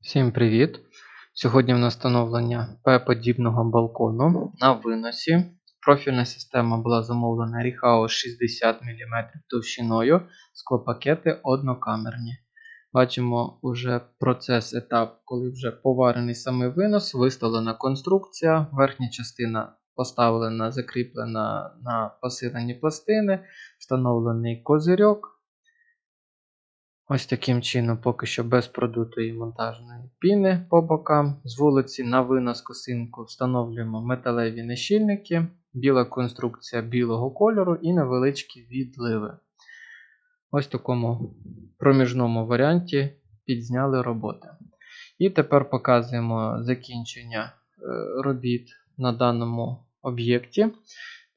Всім привіт! Сьогодні в нас встановлення П-подібного балкону на виносі. Профільна система була замовлена Ріхао 60 мм товщиною, склопакети однокамерні. Бачимо уже процес, етап, коли вже поварений самий винос, виставлена конструкція, верхня частина поставлена, закріплена на посилені пластини, встановлений козирьок. Ось таким чином, поки що без продутої монтажної піни по бокам. З вулиці на винос косинку встановлюємо металеві нещільники, біла конструкція білого кольору і невеличкі відливи. Ось в такому проміжному варіанті підзняли роботи. І тепер показуємо закінчення е, робіт на даному об'єкті.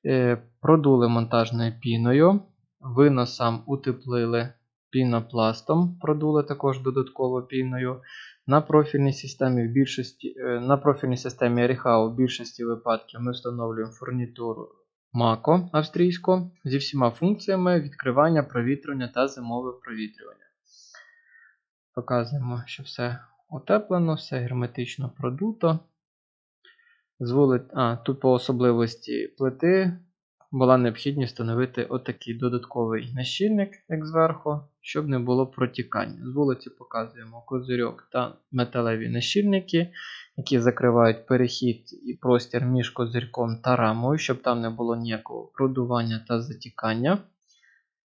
Е, Продули монтажною піною, виносам утеплили пінопластом, продули також додатково піною. На профільній системі в більшості, е, на профільній системі Ріхау в більшості випадків ми встановлюємо фурнітуру Мако австрійську зі всіма функціями відкривання, провітрювання та зимове провітрювання. Показуємо, що все утеплено, все герметично продуто. З вули... а, Тут по особливості плити була необхідність встановити отакий додатковий нащільник, як зверху, щоб не було протікання. З вулиці показуємо козирьок та металеві нащільники, які закривають перехід і простір між козирьком та рамою, щоб там не було ніякого продування та затікання.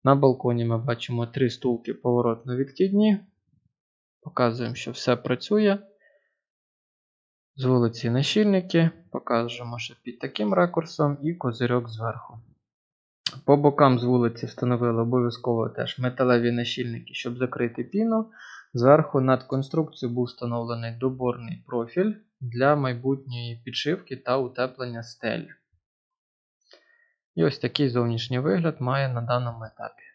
На балконі ми бачимо три стулки поворотно-відкидні. Показуємо, що все працює. З вулиці нащільники, покажемо, що під таким ракурсом і козирьок зверху. По бокам з вулиці встановили обов'язково теж металеві нащільники, щоб закрити піну. Зверху над конструкцією був встановлений доборний профіль для майбутньої підшивки та утеплення стель. І ось такий зовнішній вигляд має на даному етапі.